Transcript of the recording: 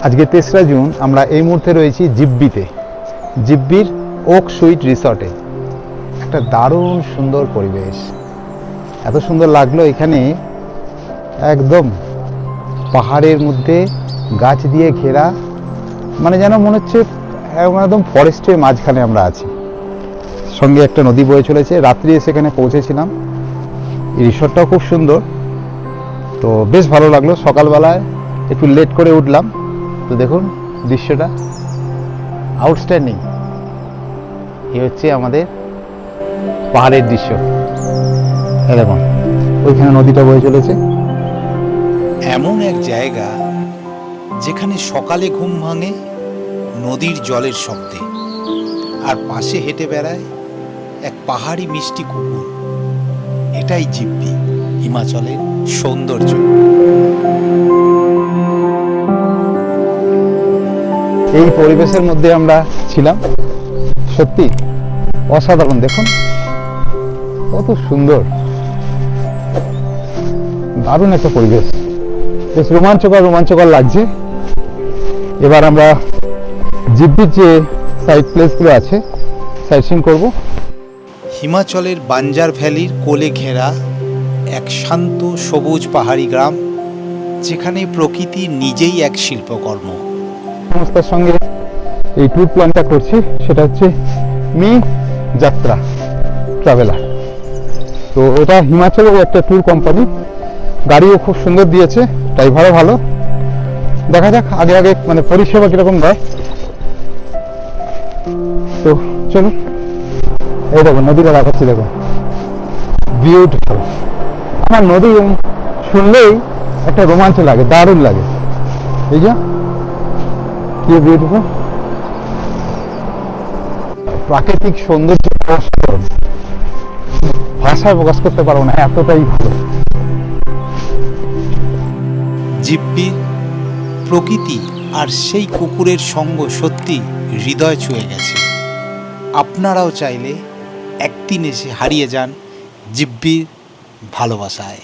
আজকে তেসরা জুন, আমরা এই মুহূর্তে রয়েছি জিব্বিতে। জিব্বির ওক সুইট রিসর্টে। একটা দারুণ সুন্দর পরিবেশ। এত সুন্দর লাগল এখানে। একদম পাহাড়ের মধ্যে গাছ দিয়ে ঘেরা। মানে যেন মনে হচ্ছে একদম ফরেস্টের মাঝখানে আমরা আছি। সঙ্গে একটা নদী বয়ে চলেছে। রাত্রি এসে এখানে পৌঁছেছিলাম। এই রিসর্টটাও খুব সুন্দর। তো বেশ ভালো লাগল। সকালবেলায় একটু লেট করে উঠলাম। তো দেখুন দৃশ্যটা। আউটস্ট্যান্ডিং এ হচ্ছে আমাদের পাহাড়ের দৃশ্য। দেখুন, ওইখানে নদীটা বয়ে চলেছে। এমন এক জায়গা যেখানে সকালে ঘুম ভাঙে নদীর জলের শব্দে, আর পাশে হেঁটে বেড়ায় এক পাহাড়ি মিষ্টি কুকুর। এটাই জিব্বি হিমাচলের সৌন্দর্য। এই পরিবেশের মধ্যে আমরা ছিলাম। সত্যি অসাধারণ, দেখুন। কত সুন্দর। দারুণ একটা পরিবেশ। বেশ রোমাঞ্চকর রোমাঞ্চকর লাগছে। এবার আমরা জিব্বির যে সাইড প্লেসগুলো আছে সাইট সিন করব। হিমাচলের বাঞ্জার ভ্যালির কোলে ঘেরা এক শান্ত সবুজ পাহাড়ি গ্রাম, যেখানে প্রকৃতি নিজেই এক শিল্পকর্ম। সংস্থার সঙ্গে এই ট্যুর প্ল্যানটা করছি, সেটা হচ্ছে মি যাত্রা ট্রাভেলার তো এটা হিমাচলের একটা ট্যুর কোম্পানি গাড়িও খুব সুন্দর দিয়েছে ড্রাইভারও ভালো। দেখা যাক আগে আগে মানে পরিষেবা কীরকম দেয়। তো চলুন, এই দেখো নদীটা দেখাচ্ছি, দেখো। বিউটিফুল আমার নদী শুনলেই একটা রোমাঞ্চ লাগে, দারুণ লাগে। এই যে কি বিউটিফুল প্রাকৃতিক সৌন্দর্য ভাষায় প্রকাশ করতে পারব না, এতটাই ভালো। জিব্বির প্রকৃতি আর সেই কুকুরের সঙ্গ সত্যি হৃদয় ছুঁয়ে গেছে। আপনারাও চাইলে একদিন এসে হারিয়ে যান জিব্বির ভালোবাসায়।